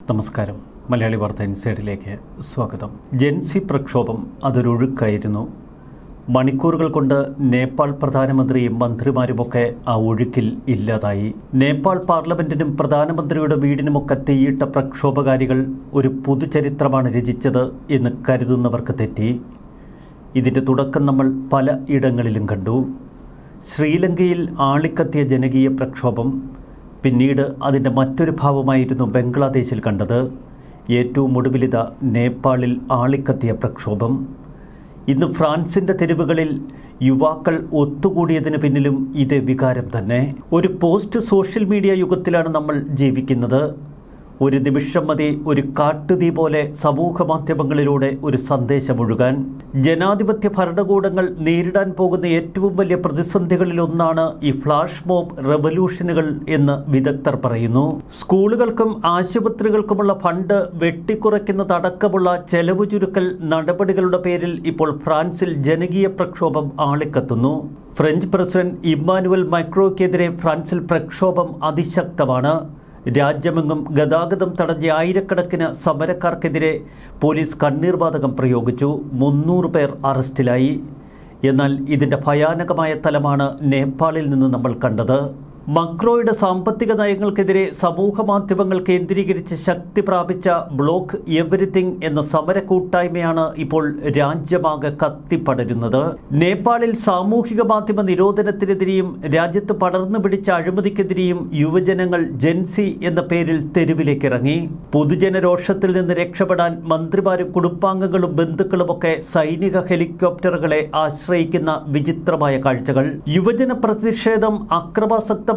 നമസ്കാരം. മലയാളി വാർത്ത ഇൻസൈഡിലേക്ക് സ്വാഗതം. ജൻസി പ്രക്ഷോഭം അതൊരൊഴുക്കായിരുന്നു മണിക്കൂറുകൾ കൊണ്ട് നേപ്പാൾ പ്രധാനമന്ത്രിയും മന്ത്രിമാരുമൊക്കെ ആ ഒഴുക്കിൽ ഇല്ലാതായി. നേപ്പാൾ പാർലമെന്റിനും പ്രധാനമന്ത്രിയുടെ വീടിനുമൊക്കെ തീയിട്ട പ്രക്ഷോഭകാരികൾ ഒരു പുതുചരിത്രമാണ് രചിച്ചത് എന്ന് കരുതുന്നവർക്ക് തെറ്റി. ഇതിന്റെ തുടക്കം നമ്മൾ പല ഇടങ്ങളിലും കണ്ടു. ശ്രീലങ്കയിൽ ആളിക്കത്തിയ ജനകീയ പ്രക്ഷോഭം പിന്നീട് അതിന്റെ മറ്റൊരു ഭാവമായിരുന്നു ബംഗ്ലാദേശിൽ കണ്ടത്. ഏറ്റവും ഒടുവിലിത നേപ്പാളിൽ ആളിക്കത്തിയ പ്രക്ഷോഭം. ഇന്ന് ഫ്രാൻസിന്റെ തെരുവുകളിൽ യുവാക്കൾ ഒത്തുകൂടിയതിന് പിന്നിലും ഇതേ വികാരം തന്നെ. ഒരു പോസ്റ്റ് സോഷ്യൽ മീഡിയ യുഗത്തിലാണ് നമ്മൾ ജീവിക്കുന്നത്. ഒരു നിമിഷം മതി ഒരു കാട്ടുതീ പോലെ സമൂഹ മാധ്യമങ്ങളിലൂടെ ഒരു സന്ദേശമൊഴുകാൻ. ജനാധിപത്യ ഭരണകൂടങ്ങൾ നേരിടാൻ പോകുന്ന ഏറ്റവും വലിയ പ്രതിസന്ധികളിലൊന്നാണ് ഈ ഫ്ലാഷ് മോബ് റെവല്യൂഷനുകൾ എന്ന് വിദഗ്ധർ പറയുന്നു. സ്കൂളുകൾക്കും ആശുപത്രികൾക്കുമുള്ള ഫണ്ട് വെട്ടിക്കുറയ്ക്കുന്നതടക്കമുള്ള ചെലവ് ചുരുക്കൽ നടപടികളുടെ പേരിൽ ഇപ്പോൾ ഫ്രാൻസിൽ ജനകീയ പ്രക്ഷോഭം ആളിക്കത്തുന്നു. ഫ്രഞ്ച് പ്രസിഡന്റ് ഇമ്മാനുവൽ മൈക്രോയ്ക്കെതിരെ ഫ്രാൻസിൽ പ്രക്ഷോഭം അതിശക്തമാണ്. രാജ്യമെങ്ങും ഗതാഗതം തടഞ്ഞ ആയിരക്കണക്കിന് സമരക്കാർക്കെതിരെ പോലീസ് കണ്ണീർവാതകം പ്രയോഗിച്ചു. മുന്നൂറ് പേർ അറസ്റ്റിലായി. എന്നാൽ ഇതിന്റെ ഭയാനകമായ തലമാണ് നേപ്പാളിൽ നിന്ന് നമ്മൾ കണ്ടത്. മക്രോയുടെ സാമ്പത്തിക നയങ്ങൾക്കെതിരെ സമൂഹ മാധ്യമങ്ങൾ കേന്ദ്രീകരിച്ച് ശക്തി പ്രാപിച്ച ബ്ലോക്ക് എവരിത്തിങ് എന്ന സമര കൂട്ടായ്മയാണ് ഇപ്പോൾ രാജ്യമാകെ കത്തിപ്പടരുന്നത്. നേപ്പാളിൽ സാമൂഹിക മാധ്യമ നിരോധനത്തിനെതിരെയും രാജ്യത്ത് പടർന്നു പിടിച്ച അഴിമതിക്കെതിരെയും യുവജനങ്ങൾ ജെൻസി എന്ന പേരിൽ തെരുവിലേക്കിറങ്ങി. പൊതുജനരോഷത്തിൽ നിന്ന് രക്ഷപ്പെടാൻ മന്ത്രിമാരും കുടുംബാംഗങ്ങളും ബന്ധുക്കളുമൊക്കെ സൈനിക ഹെലികോപ്റ്ററുകളെ ആശ്രയിക്കുന്ന വിചിത്രമായ കാഴ്ചകൾ. യുവജന പ്രതിഷേധം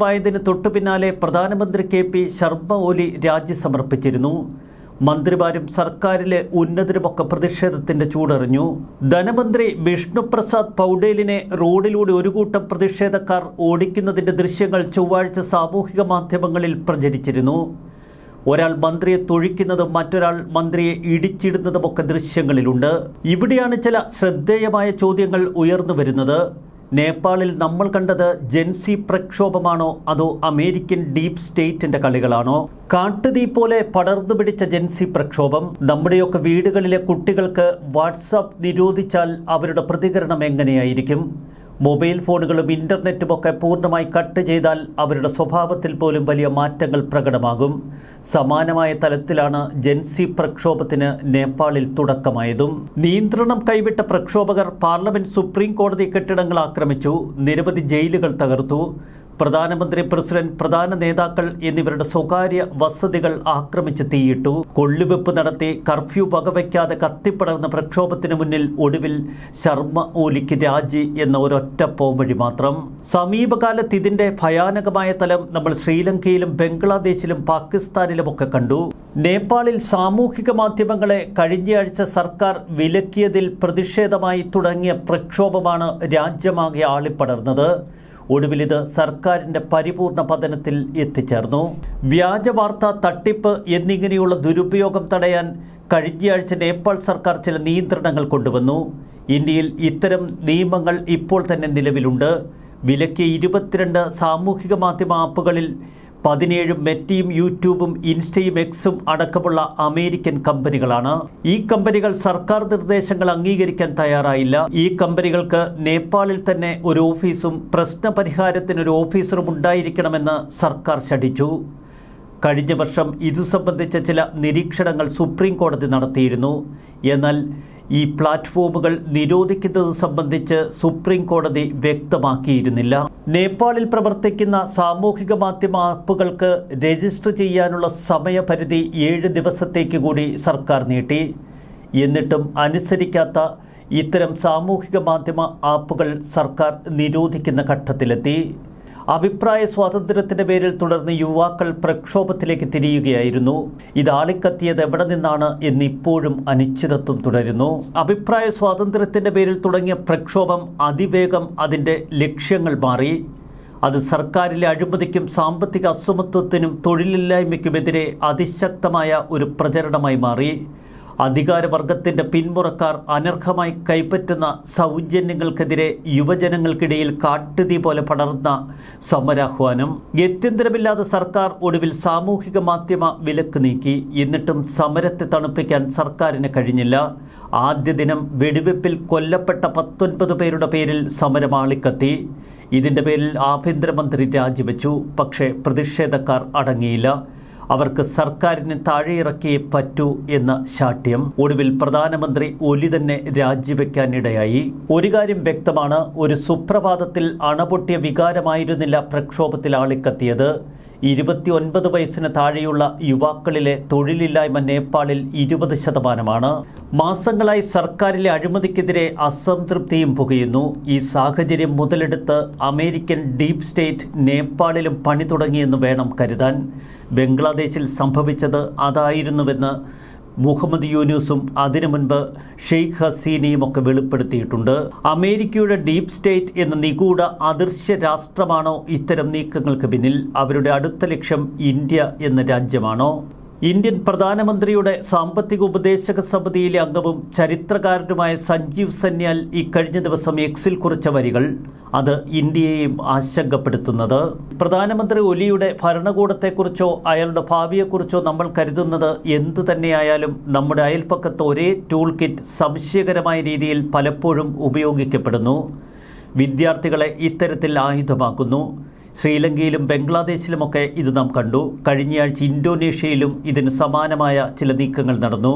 അക്രമാസക്തമായതിന് തൊട്ടു പിന്നാലെ പ്രധാനമന്ത്രി കെ പി ശർമ്മ ഒലി രാജി സമർപ്പിച്ചിരുന്നു മന്ത്രിമാരും സർക്കാരിലെ ഉന്നതരുമൊക്കെ പ്രതിഷേധത്തിന്റെ ചൂടറിഞ്ഞു. ധനമന്ത്രി വിഷ്ണുപ്രസാദ് പൗഡേലിനെ റോഡിലൂടെ ഒരു കൂട്ടം പ്രതിഷേധക്കാർ ഓടിക്കുന്നതിന്റെ ദൃശ്യങ്ങൾ ചൊവ്വാഴ്ച സാമൂഹിക മാധ്യമങ്ങളിൽ പ്രചരിച്ചിരുന്നു. ഒരാൾ മന്ത്രിയെ തൊഴിക്കുന്നതും മറ്റൊരാൾ മന്ത്രിയെ ഇടിച്ചിടുന്നതുമൊക്കെ ദൃശ്യങ്ങളിലുണ്ട്. ഇവിടെയാണ് ചില ശ്രദ്ധേയമായ ചോദ്യങ്ങൾ ഉയർന്നു വരുന്നത്. നേപ്പാളിൽ നമ്മൾ കണ്ടത് ജെൻസി പ്രക്ഷോഭമാണോ അതോ അമേരിക്കൻ ഡീപ് സ്റ്റേറ്റിന്റെ കളികളാണോ? കാട്ടുതീ പോലെ പടർന്നു പിടിച്ച ജെൻസി പ്രക്ഷോഭം നമ്മുടെയൊക്കെ വീടുകളിലെ കുട്ടികൾക്ക് വാട്സാപ്പ് നിരോധിച്ചാൽ അവരുടെ പ്രതികരണം എങ്ങനെയായിരിക്കും? മൊബൈൽ ഫോണുകളും ഇന്റർനെറ്റും ഒക്കെ പൂർണമായി കട്ട് ചെയ്താൽ അവരുടെ സ്വഭാവത്തിൽ പോലും വലിയ മാറ്റങ്ങൾ പ്രകടമാകും. സമാനമായ തലത്തിലാണ് ജെൻസി പ്രക്ഷോഭത്തിന് നേപ്പാളിൽ തുടക്കമായതും. നിയന്ത്രണം കൈവിട്ട പ്രക്ഷോഭകർ പാർലമെന്റ് സുപ്രീം കോടതി കെട്ടിടങ്ങൾ ആക്രമിച്ചു. നിരവധി ജയിലുകൾ തകർത്തു. പ്രധാനമന്ത്രി പ്രസിഡന്റ് പ്രധാന നേതാക്കൾ എന്നിവരുടെ സ്വകാര്യ വസതികൾ ആക്രമിച്ച് തീയിട്ടു കൊള്ളിവെപ്പ് നടത്തി കർഫ്യൂ വകവയ്ക്കാതെ കത്തിപ്പടർന്ന പ്രക്ഷോഭത്തിന് മുന്നിൽ ഒടുവിൽ ശർമ്മ ഓലിക്ക് രാജി എന്ന ഒരൊറ്റ പോംവഴി മാത്രം. സമീപകാലത്ത് ഇതിന്റെ ഭയാനകമായ തലം നമ്മൾ ശ്രീലങ്കയിലും ബംഗ്ലാദേശിലും പാകിസ്ഥാനിലുമൊക്കെ കണ്ടു. നേപ്പാളിൽ സാമൂഹിക മാധ്യമങ്ങളെ കഴിഞ്ഞയാഴ്ച സർക്കാർ വിലക്കിയതിൽ പ്രതിഷേധമായി തുടങ്ങിയ പ്രക്ഷോഭമാണ് രാജ്യമാകെ ആളിപ്പടർന്നത്. ഒടുവിൽ ഇത് സർക്കാരിന്റെ പരിപൂർണ പതനത്തിൽ എത്തിച്ചേർന്നു. വ്യാജ വാർത്ത തട്ടിപ്പ് എന്നിങ്ങനെയുള്ള ദുരുപയോഗം തടയാൻ കഴിഞ്ഞയാഴ്ച നേപ്പാൾ സർക്കാർ ചില നിയന്ത്രണങ്ങൾ കൊണ്ടുവന്നു. ഇന്ത്യയിൽ ഇത്തരം നിയമങ്ങൾ ഇപ്പോൾ തന്നെ നിലവിലുണ്ട്. വിലക്കിയ ഇരുപത്തിരണ്ട് സാമൂഹിക മാധ്യമ ആപ്പുകളിൽ പതിനേഴും മെറ്റയും യൂട്യൂബും ഇൻസ്റ്റയും എക്സും അടക്കമുള്ള അമേരിക്കൻ കമ്പനികളാണ്. ഈ കമ്പനികൾ സർക്കാർ നിർദ്ദേശങ്ങൾ അംഗീകരിക്കാൻ തയ്യാറായില്ല. ഈ കമ്പനികൾക്ക് നേപ്പാളിൽ തന്നെ ഒരു ഓഫീസും പ്രശ്ന പരിഹാരത്തിന് ഒരു ഓഫീസറും ഉണ്ടായിരിക്കണമെന്ന് സർക്കാർ ശഠിച്ചു. കഴിഞ്ഞ വർഷം ഇത് സംബന്ധിച്ച ചില നിരീക്ഷണങ്ങൾ സുപ്രീം കോടതി നടത്തിയിരുന്നു. എന്നാൽ ഈ പ്ലാറ്റ്ഫോമുകൾ നിരോധിക്കുന്നത് സംബന്ധിച്ച് സുപ്രീം കോടതി വ്യക്തമാക്കിയിരുന്നില്ല. നേപ്പാളിൽ പ്രവർത്തിക്കുന്ന സാമൂഹിക മാധ്യമ ആപ്പുകൾക്ക് രജിസ്റ്റർ ചെയ്യാനുള്ള സമയപരിധി ഏഴ് ദിവസത്തേക്ക് കൂടി സർക്കാർ നീട്ടി. എന്നിട്ടും അനുസരിക്കാത്ത ഇത്തരം സാമൂഹിക മാധ്യമ ആപ്പുകൾ സർക്കാർ നിരോധിക്കുന്ന ഘട്ടത്തിലെത്തി. അഭിപ്രായ സ്വാതന്ത്ര്യത്തിന്റെ പേരിൽ തുടർന്ന് യുവാക്കൾ പ്രക്ഷോഭത്തിലേക്ക് തിരിയുകയായിരുന്നു. ഇത് ആളിക്കത്തിയത് എവിടെ നിന്നാണ് എന്നിപ്പോഴും അനിശ്ചിതത്വം തുടരുന്നു. അഭിപ്രായ സ്വാതന്ത്ര്യത്തിന്റെ പേരിൽ തുടങ്ങിയ പ്രക്ഷോഭം അതിവേഗം അതിന്റെ ലക്ഷ്യങ്ങൾ മാറി. അത് സർക്കാരിലെ അഴിമതിക്കും സാമ്പത്തിക അസമത്വത്തിനും തൊഴിലില്ലായ്മയ്ക്കുമെതിരെ അതിശക്തമായ ഒരു പ്രചരണമായി മാറി. അധികാരവർഗത്തിന്റെ പിന്മുറക്കാർ അനർഹമായി കൈപ്പറ്റുന്ന സൗജന്യങ്ങൾക്കെതിരെ യുവജനങ്ങൾക്കിടയിൽ കാട്ടുതീ പോലെ പടർന്ന സമരാഹ്വാനം. ഗത്യന്തരമില്ലാതെ സർക്കാർ ഒടുവിൽ സാമൂഹിക മാധ്യമ വിലക്ക് നീക്കി. എന്നിട്ടും സമരത്തെ തണുപ്പിക്കാൻ സർക്കാരിന് കഴിഞ്ഞില്ല. ആദ്യ ദിനം വെടിവെപ്പിൽ കൊല്ലപ്പെട്ട പത്തൊൻപത് പേരുടെ പേരിൽ സമരം ആളിക്കത്തി. ഇതിന്റെ പേരിൽ ആഭ്യന്തരമന്ത്രി രാജിവെച്ചു. പക്ഷേ പ്രതിഷേധക്കാർ അടങ്ങിയില്ല. അവർക്ക് സർക്കാരിനെ താഴെയിറക്കിയേ പറ്റൂ എന്ന ശാഠ്യം ഒടുവിൽ പ്രധാനമന്ത്രി ഒലി തന്നെ രാജിവെക്കാനിടയായി. ഒരു കാര്യം വ്യക്തമാണ് ഒരു സുപ്രഭാതത്തിൽ അണപൊട്ടിയ വികാരമായിരുന്നില്ല പ്രക്ഷോഭത്തിൽ ആളിക്കത്തിയത്. ഇരുപത്തിയൊൻപത് വയസ്സിന് താഴെയുള്ള യുവാക്കളിലെ തൊഴിലില്ലായ്മ നേപ്പാളിൽ ഇരുപത് ശതമാനമാണ്. മാസങ്ങളായി സർക്കാരിലെ അഴിമതിക്കെതിരെ അസംതൃപ്തിയും പുകയുന്നു. ഈ സാഹചര്യം മുതലെടുത്ത് അമേരിക്കൻ ഡീപ് സ്റ്റേറ്റ് നേപ്പാളിലും പണി തുടങ്ങിയെന്ന് വേണം കരുതാൻ. ബംഗ്ലാദേശിൽ സംഭവിച്ചത് അതായിരുന്നുവെന്ന് മുഹമ്മദ് യൂനുസും അതിനു മുൻപ് ഷെയ്ഖ് ഹസീനയും ഒക്കെ വെളിപ്പെടുത്തിയിട്ടുണ്ട്. അമേരിക്കയുടെ ഡീപ് സ്റ്റേറ്റ് എന്ന നിഗൂഢ അദൃശ്യ രാഷ്ട്രമാണോ ഇത്തരം നീക്കങ്ങൾക്ക് പിന്നിൽ? അവരുടെ അടുത്ത ലക്ഷ്യം ഇന്ത്യ എന്ന രാജ്യമാണോ? ഇന്ത്യൻ പ്രധാനമന്ത്രിയുടെ സാമ്പത്തിക ഉപദേശക സമിതിയിലെ അംഗവും ചരിത്രകാരനുമായ സഞ്ജീവ് സന്യാൽ ഇക്കഴിഞ്ഞ ദിവസം എക്സിൽ കുറിച്ച വരികൾ. അത് ഇന്ത്യയെയും ആശങ്കപ്പെടുത്തുന്നത്. പ്രധാനമന്ത്രി ഒലിയുടെ ഭരണകൂടത്തെക്കുറിച്ചോ അയാളുടെ ഭാവിയെക്കുറിച്ചോ നമ്മൾ കരുതുന്നത് എന്തു തന്നെയായാലും നമ്മുടെ അയൽപ്പക്കത്ത് ഒരേ ടൂൾ കിറ്റ് സംശയകരമായ രീതിയിൽ പലപ്പോഴും ഉപയോഗിക്കപ്പെടുന്നു. വിദ്യാർത്ഥികളെ ഇത്തരത്തിൽ ആയുധമാക്കുന്നു. ശ്രീലങ്കയിലും ബംഗ്ലാദേശിലുമൊക്കെ ഇത് നാം കണ്ടു. കഴിഞ്ഞയാഴ്ച ഇന്തോനേഷ്യയിലും ഇതിന് സമാനമായ ചില നീക്കങ്ങൾ നടന്നു.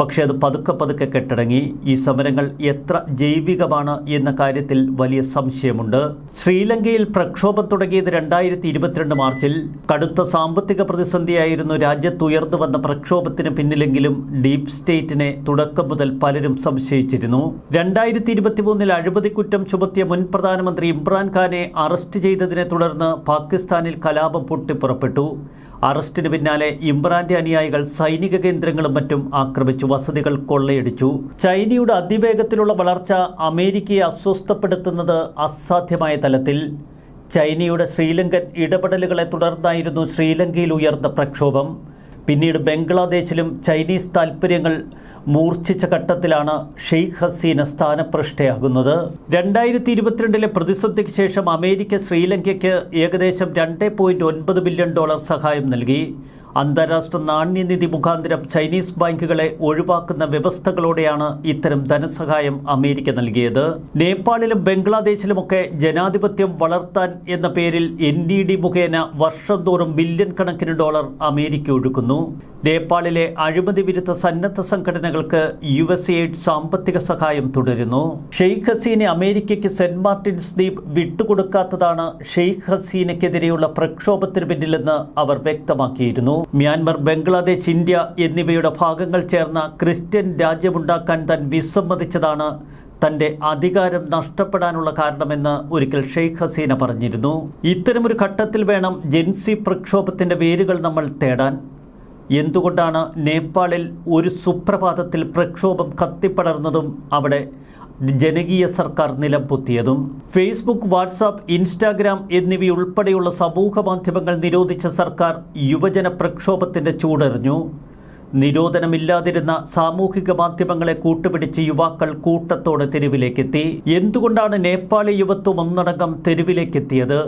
പക്ഷേ അത് പതുക്കെ പതുക്കെ കെട്ടടങ്ങി. ഈ സമരങ്ങൾ എത്ര ജൈവികമാണ് എന്ന കാര്യത്തിൽ വലിയ സംശയമുണ്ട്. ശ്രീലങ്കയിൽ പ്രക്ഷോഭം തുടങ്ങിയത് രണ്ടായിരത്തി ഇരുപത്തിരണ്ട് മാർച്ചിൽ കടുത്ത സാമ്പത്തിക പ്രതിസന്ധിയായിരുന്നു രാജ്യത്ത് ഉയർന്നു വന്ന പ്രക്ഷോഭത്തിന് പിന്നിലെങ്കിലും ഡീപ് സ്റ്റേറ്റിനെ തുടക്കം മുതൽ പലരും സംശയിച്ചിരുന്നു. രണ്ടായിരത്തി ഇരുപത്തിമൂന്നിൽ അഴിമതിക്കുറ്റം ചുമത്തിയ മുൻ പ്രധാനമന്ത്രി ഇമ്രാൻഖാനെ അറസ്റ്റ് ചെയ്തതിനെ തുടർന്ന് പാകിസ്ഥാനിൽ കലാപം പൊട്ടിപ്പുറപ്പെട്ടു. അറസ്റ്റിന് പിന്നാലെ ഇമ്രാന്റെ അനുയായികൾ സൈനിക കേന്ദ്രങ്ങളും മറ്റും ആക്രമിച്ചു വസതികൾ കൊള്ളയടിച്ചു. ചൈനയുടെ അതിവേഗത്തിലുള്ള വളർച്ച അമേരിക്കയെ അസ്വസ്ഥപ്പെടുത്തുന്നത് അസാധ്യമായ തലത്തിൽ. ചൈനയുടെ ശ്രീലങ്കൻ ഇടപെടലുകളെ തുടർന്നായിരുന്നു ശ്രീലങ്കയിൽ ഉയർന്ന പ്രക്ഷോഭം. പിന്നീട് ബംഗ്ലാദേശിലും ചൈനീസ് താൽപ്പര്യങ്ങൾ മൂർച്ഛിച്ച ഘട്ടത്തിലാണ് ഷെയ്ഖ് ഹസീന സ്ഥാനഭ്രഷ്ടയാകുന്നത് രണ്ടായിരത്തി ഇരുപത്തിരണ്ടിലെ പ്രതിസന്ധിക്ക് ശേഷം അമേരിക്ക ശ്രീലങ്കയ്ക്ക് ഏകദേശം രണ്ട് ബില്യൺ ഡോളർ സഹായം നൽകി. അന്താരാഷ്ട്ര നാണ്യനിധി മുഖാന്തരം ചൈനീസ് ബാങ്കുകളെ ഒഴിവാക്കുന്ന വ്യവസ്ഥകളോടെയാണ് ഇത്തരം ധനസഹായം അമേരിക്ക നൽകിയത്. നേപ്പാളിലും ബംഗ്ലാദേശിലുമൊക്കെ ജനാധിപത്യം വളർത്താൻ എന്ന പേരിൽ എൻ ഡി ഡി മുഖേന വർഷം തോറും ബില്യൺ കണക്കിന് ഡോളർ അമേരിക്ക ഒഴുക്കുന്നു. നേപ്പാളിലെ അഴിമതി വിരുദ്ധ സന്നദ്ധ സംഘടനകൾക്ക് യു എസ് എയ്ഡ് സാമ്പത്തിക സഹായം തുടരുന്നു. ഷെയ്ഖ് ഹസീനെ അമേരിക്കയ്ക്ക് സെന്റ് മാർട്ടിൻസ് ദ്വീപ് വിട്ടുകൊടുക്കാത്തതാണ് ഷെയ്ഖ് ഹസീനയ്ക്കെതിരെയുള്ള പ്രക്ഷോഭത്തിന് പിന്നിലെന്ന് അവർ വ്യക്തമാക്കിയിരുന്നു. മ്യാൻമർ ബംഗ്ലാദേശ് ഇന്ത്യ എന്നിവയുടെ ഭാഗങ്ങൾ ചേർന്ന ക്രിസ്ത്യൻ രാജ്യമുണ്ടാക്കാൻ താൻ വിസമ്മതിച്ചതാണ് തന്റെ അധികാരം നഷ്ടപ്പെടാനുള്ള കാരണമെന്ന് ഒരിക്കൽ ഷെയ്ഖ് ഹസീന പറഞ്ഞിരുന്നു. ഇത്തരമൊരു ഘട്ടത്തിൽ വേണം ജെൻസി പ്രക്ഷോഭത്തിന്റെ വേരുകൾ നമ്മൾ തേടാൻ. എന്തുകൊണ്ടാണ് നേപ്പാളിൽ ഒരു സുപ്രഭാതത്തിൽ പ്രക്ഷോഭം കത്തിപ്പടർന്നതും അവിടെ ജനകീയ സർക്കാർ നിലം പൊത്തിയതും ഫേസ്ബുക്ക് വാട്സാപ്പ് ഇൻസ്റ്റാഗ്രാം എന്നിവയുൾപ്പെടെയുള്ള സമൂഹ മാധ്യമങ്ങൾ നിരോധിച്ച സർക്കാർ യുവജന പ്രക്ഷോഭത്തിന്റെ ചൂടെറിഞ്ഞു. നിരോധനമില്ലാതിരുന്ന സാമൂഹിക മാധ്യമങ്ങളെ കൂട്ടുപിടിച്ച് യുവാക്കൾ കൂട്ടത്തോടെ തെരുവിലേക്കെത്തി. എന്തുകൊണ്ടാണ് നേപ്പാളി യുവത്വം ഒന്നടങ്കം തെരുവിലേക്കെത്തിയത്?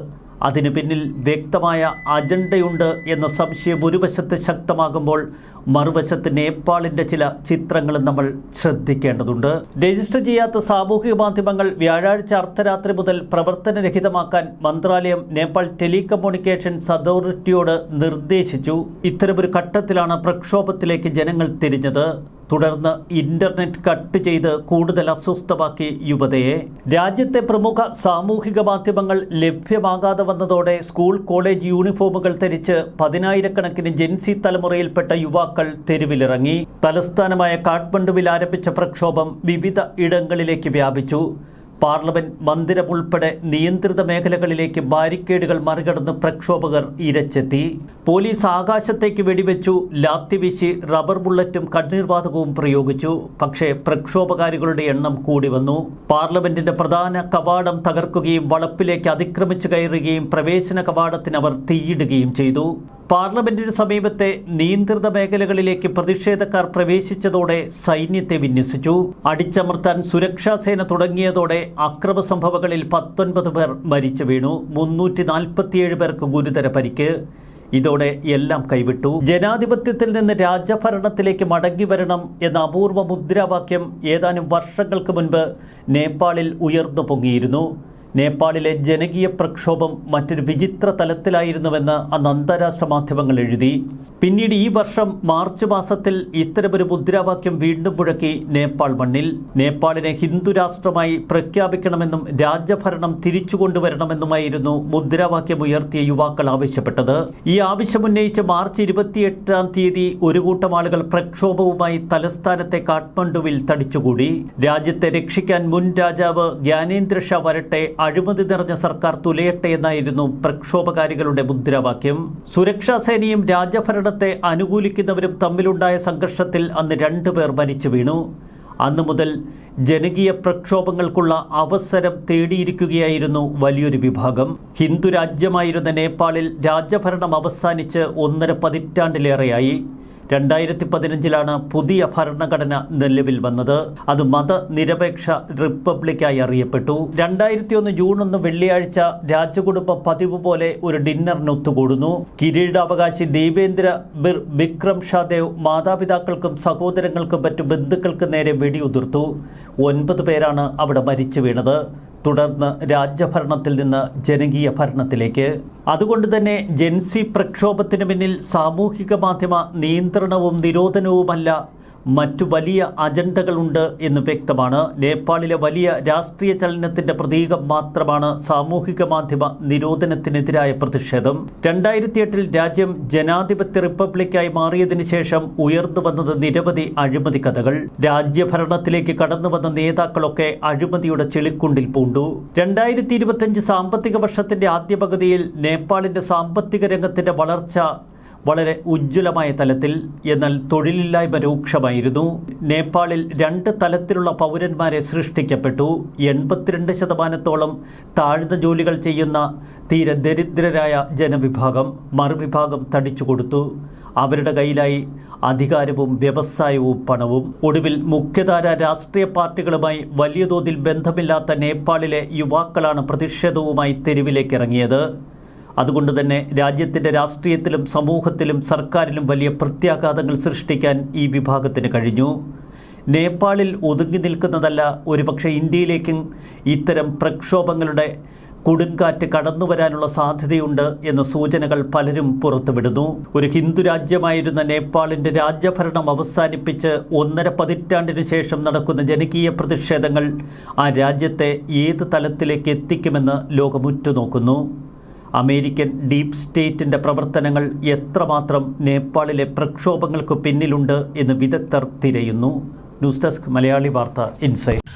അതിനു പിന്നിൽ വ്യക്തമായ അജണ്ടയുണ്ട് എന്ന സംശയം ഒരു വശത്ത് ശക്തമാകുമ്പോൾ മറുവശത്ത് നേപ്പാളിന്റെ ചില ചിത്രങ്ങളും നമ്മൾ ശ്രദ്ധിക്കേണ്ടതുണ്ട്. രജിസ്റ്റർ ചെയ്യാത്ത സാമൂഹിക മാധ്യമങ്ങൾ വ്യാഴാഴ്ച അർദ്ധരാത്രി മുതൽ പ്രവർത്തനരഹിതമാക്കാൻ മന്ത്രാലയം നേപ്പാൾ ടെലികമ്മ്യൂണിക്കേഷൻസ് അതോറിറ്റിയോട് നിർദ്ദേശിച്ചു. ഇത്തരമൊരു ഘട്ടത്തിലാണ് പ്രക്ഷോഭത്തിലേക്ക് ജനങ്ങൾ തിരിഞ്ഞത്. തുടർന്ന് ഇന്റർനെറ്റ് കട്ട് ചെയ്ത് കൂടുതൽ അസ്വസ്ഥമാക്കി യുവതയെ. രാജ്യത്തെ പ്രമുഖ സാമൂഹിക മാധ്യമങ്ങൾ ലഭ്യമാകാതെ വന്നതോടെ സ്കൂൾ കോളേജ് യൂണിഫോമുകൾ ധരിച്ച് പതിനായിരക്കണക്കിന് ജെൻസി തലമുറയിൽപ്പെട്ട യുവാക്കൾ തെരുവിലിറങ്ങി. തലസ്ഥാനമായ കാഠ്മണ്ഡുവിൽ ആരംഭിച്ച പ്രക്ഷോഭം വിവിധ ഇടങ്ങളിലേക്ക് വ്യാപിച്ചു. പാർലമെന്റ് മന്ദിരം ഉൾപ്പെടെ നിയന്ത്രിത മേഖലകളിലേക്ക് ബാരിക്കേഡുകൾ മറികടന്ന് പ്രക്ഷോഭകർ ഇരച്ചെത്തി. പോലീസ് ആകാശത്തേക്ക് വെടിവെച്ചു. ലാത്തിവീശി റബ്ബർ ബുള്ളറ്റും കണ്ണീർവാതകവും പ്രയോഗിച്ചു. പക്ഷേ പ്രക്ഷോഭകാരികളുടെ എണ്ണം കൂടി വന്നു പാർലമെന്റിന്റെ പ്രധാന കവാടം തകർക്കുകയും വളപ്പിലേക്ക് അതിക്രമിച്ചു കയറുകയും പ്രവേശന കവാടത്തിന് അവർ തീയിടുകയും ചെയ്തു. പാർലമെന്റിന് സമീപത്തെ നിയന്ത്രിത മേഖലകളിലേക്ക് പ്രതിഷേധക്കാർ പ്രവേശിച്ചതോടെ സൈന്യത്തെ വിന്യസിച്ചു. അടിച്ചമർത്താൻ സുരക്ഷാസേന തുടങ്ങിയതോടെ അക്രമ സംഭവങ്ങളിൽ പത്തൊൻപത് പേർ മരിച്ചു വീണു. മുന്നൂറ്റി നാൽപ്പത്തിയേഴ് പേർക്ക് ഗുരുതര പരിക്ക്. ഇതോടെ എല്ലാം കൈവിട്ടു. ജനാധിപത്യത്തിൽ നിന്ന് രാജഭരണത്തിലേക്ക് മടങ്ങി വരണം എന്ന അപൂർവ മുദ്രാവാക്യം ഏതാനും വർഷങ്ങൾക്ക് മുൻപ് നേപ്പാളിൽ ഉയർന്നു പൊങ്ങിയിരുന്നു. നേപ്പാളിലെ ജനകീയ പ്രക്ഷോഭം മറ്റൊരു വിചിത്ര തലത്തിലായിരുന്നുവെന്ന് അന്ന് അന്താരാഷ്ട്ര മാധ്യമങ്ങൾ എഴുതി. പിന്നീട് ഈ വർഷം മാർച്ച് മാസത്തിൽ ഇത്തരമൊരു മുദ്രാവാക്യം വീണ്ടും മുഴക്കി നേപ്പാൾ മണ്ണിൽ. നേപ്പാളിനെ ഹിന്ദു രാഷ്ട്രമായി പ്രഖ്യാപിക്കണമെന്നും രാജ്യഭരണം തിരിച്ചു കൊണ്ടുവരണമെന്നുമായിരുന്നു മുദ്രാവാക്യം ഉയർത്തിയ യുവാക്കൾ ആവശ്യപ്പെട്ടത്. ഈ ആവശ്യമുന്നയിച്ച് മാർച്ച് ഇരുപത്തിയെട്ടാം തീയതി ഒരു കൂട്ടം ആളുകൾ പ്രക്ഷോഭവുമായി തലസ്ഥാനത്തെ കാഠ്മണ്ഡുവിൽ തടിച്ചുകൂടി. രാജ്യത്തെ രക്ഷിക്കാൻ മുൻ രാജാവ് ജ്ഞാനേന്ദ്ര ഷാ വരട്ടെ അഴിമതി നിറഞ്ഞ സർക്കാർ തുലയട്ടെ എന്നായിരുന്നു പ്രക്ഷോഭകാരികളുടെ മുദ്രാവാക്യം. സുരക്ഷാ സേനയും രാജഭരണത്തെ അനുകൂലിക്കുന്നവരും തമ്മിലുണ്ടായ സംഘർഷത്തിൽ അന്ന് രണ്ടുപേർ മരിച്ചു വീണു. അന്നു മുതൽ ജനകീയ പ്രക്ഷോഭങ്ങൾക്കുള്ള അവസരം തേടിയിരിക്കുകയായിരുന്നു വലിയൊരു വിഭാഗം. ഹിന്ദു രാജ്യമായിരുന്ന നേപ്പാളിൽ രാജഭരണം അവസാനിച്ച് ഒന്നര പതിറ്റാണ്ടിലേറെയായി. രണ്ടായിരത്തി പതിനഞ്ചിലാണ് പുതിയ ഭരണഘടന നിലവിൽ വന്നത്. അത് മതനിരപേക്ഷ റിപ്പബ്ലിക്കായി അറിയപ്പെട്ടു. രണ്ടായിരത്തി ഒന്ന് ജൂൺ ഒന്ന് വെള്ളിയാഴ്ച രാജകുടുംബ പതിവ് പോലെ ഒരു ഡിന്നറിന് ഒത്തുകൂടുന്നു. കിരീടാവകാശി ദേവേന്ദ്ര ബിർ വിക്രം ഷാദേവ് മാതാപിതാക്കൾക്കും സഹോദരങ്ങൾക്കും മറ്റു ബന്ധുക്കൾക്ക് നേരെ വെടിയുതിർത്തു. ഒൻപത് പേരാണ് അവിടെ മരിച്ചു വീണത്. തുടർന്ന് രാജ്യഭരണത്തിൽ നിന്ന് ജനകീയ ഭരണത്തിലേക്ക്. അതുകൊണ്ട് തന്നെ ജെൻസി പ്രക്ഷോഭത്തിന് പിന്നിൽ സാമൂഹിക മാധ്യമ നിയന്ത്രണവും നിരോധനവുമല്ല മറ്റു വലിയ അജണ്ടകളുണ്ട് എന്ന് വ്യക്തമാണ്. നേപ്പാളിലെ വലിയ രാഷ്ട്രീയ ചലനത്തിന്റെ പ്രതീകം മാത്രമാണ് സാമൂഹിക മാധ്യമ നിരോധനത്തിനെതിരായ പ്രതിഷേധം. രണ്ടായിരത്തി എട്ടിൽ രാജ്യം ജനാധിപത്യ റിപ്പബ്ലിക്കായി മാറിയതിനു ശേഷം ഉയർന്നു വന്നത് നിരവധി അഴിമതി കഥകൾ. രാജ്യഭരണത്തിലേക്ക് കടന്നു വന്ന നേതാക്കളൊക്കെ അഴിമതിയുടെ ചെളിക്കുണ്ടിൽ പൂണ്ടു. രണ്ടായിരത്തി ഇരുപത്തിയഞ്ച് സാമ്പത്തിക വർഷത്തിന്റെ ആദ്യ നേപ്പാളിന്റെ സാമ്പത്തിക രംഗത്തിന്റെ വളർച്ച വളരെ ഉജ്ജ്വലമായ തലത്തിൽ എന്നാൽ തൊഴിലില്ലായ്മ രൂക്ഷമായിരുന്നു. നേപ്പാളിൽ രണ്ട് തലത്തിലുള്ള പൗരന്മാരെ സൃഷ്ടിക്കപ്പെട്ടു. എൺപത്തിരണ്ട് ശതമാനത്തോളം താഴ്ന്ന ജോലികൾ ചെയ്യുന്ന തീരെ ദരിദ്രരായ ജനവിഭാഗം മറുവിഭാഗം തടിച്ചു കൊടുത്തു. അവരുടെ കയ്യിലായി അധികാരവും വ്യവസായവും പണവും. ഒടുവിൽ മുഖ്യധാര രാഷ്ട്രീയ പാർട്ടികളുമായി വലിയ തോതിൽ ബന്ധമില്ലാത്ത നേപ്പാളിലെ യുവാക്കളാണ് പ്രതിഷേധവുമായി തെരുവിലേക്ക് ഇറങ്ങിയത് അതുകൊണ്ട് തന്നെ രാജ്യത്തിന്റെ രാഷ്ട്രീയത്തിലും സമൂഹത്തിലും സർക്കാരിലും വലിയ പ്രത്യാഘാതങ്ങൾ സൃഷ്ടിക്കാൻ ഈ വിഭാഗത്തിന് കഴിഞ്ഞു. നേപ്പാളിൽ ഒതുങ്ങി നിൽക്കുന്നതല്ല ഒരുപക്ഷെ ഇന്ത്യയിലേക്കും ഇത്തരം പ്രക്ഷോഭങ്ങളുടെ കൊടുങ്കാറ്റ് കടന്നു വരാനുള്ള സാധ്യതയുണ്ട് എന്ന സൂചനകൾ പലരും പുറത്തുവിടുന്നു. ഒരു ഹിന്ദു രാജ്യമായിരുന്ന നേപ്പാളിന്റെ രാജ്യഭരണം അവസാനിപ്പിച്ച് ഒന്നര പതിറ്റാണ്ടിനു ശേഷം നടക്കുന്ന ജനകീയ പ്രതിഷേധങ്ങൾ ആ രാജ്യത്തെ ഏത് തലത്തിലേക്ക് എത്തിക്കുമെന്ന് ലോകം ഉറ്റുനോക്കുന്നു. അമേരിക്കൻ ഡീപ് സ്റ്റേറ്റിന്റെ പ്രവർത്തനങ്ങൾ എത്രമാത്രം നേപ്പാളിലെ പ്രക്ഷോഭങ്ങൾക്ക് പിന്നിലുണ്ട് എന്ന് വിദഗ്ധർ തിരയുന്നു. ന്യൂസ് ഡെസ്ക് മലയാളി വാർത്ത ഇൻസൈറ്റ്.